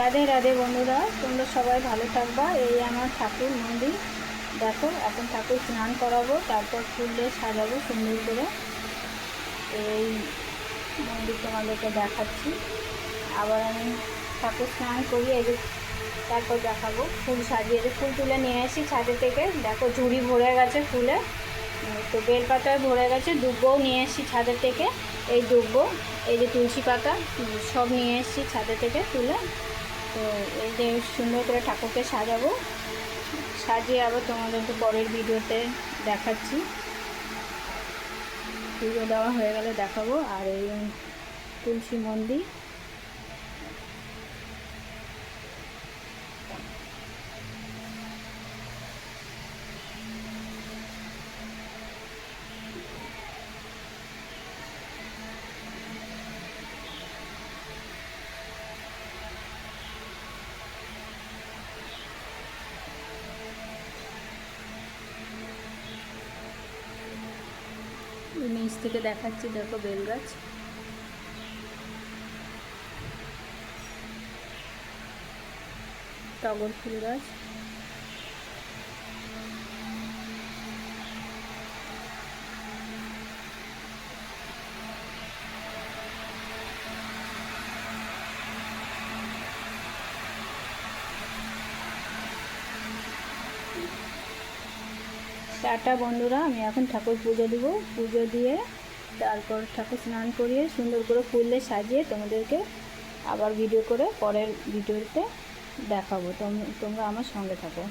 রাধে রাধে বন্ধুরা, তোমরা সবাই ভালো থাকবা। এই আমার ঠাকুর মন্দির। দেখো, এখন ঠাকুর স্নান করাবো, তারপর ফুল দিয়ে সাজাবো সুন্দর করে। এই মন্দির তোমাদেরকে দেখাচ্ছি। আবার আমি ঠাকুর স্নান করি, এই যে তারপর দেখাবো। ফুল সাজিয়ে ফুল তুলে নিয়ে আসি ছাদে থেকে। দেখো, ঝুড়ি ভরে গেছে ফুলে। তো বেলপাতায় ভরে গেছে দুব্বও নিয়ে এসেছি ছাদের থেকে। এই দুব্বো এই যে তুলসী পাতা সব নিয়ে এসেছি ছাদে থেকে তুলে তো এই যে সুন্দর করে ঠাকুরকে সাজাবো, সাজিয়ে আবার তোমাদেরকে পরের ভিডিওতে দেখাচ্ছি। পুজো দেওয়া হয়ে গেলে দেখাবো। আর এই তুলসী মন্দির নিচ থেকে দেখাচ্ছি দেখো বেল গাছ। টগর ফুল গাছ। টাটা বন্ধুরা, আমি এখন ঠাকুর পুজো দিব। পুজো দিয়ে তারপর ঠাকুর স্নান করিয়ে সুন্দর করে ফুল সাজিয়ে তোমাদেরকে আবার ভিডিও করে পরের ভিডিওতে দেখাবো। তোম- তোমরা আমার সঙ্গে থাকো।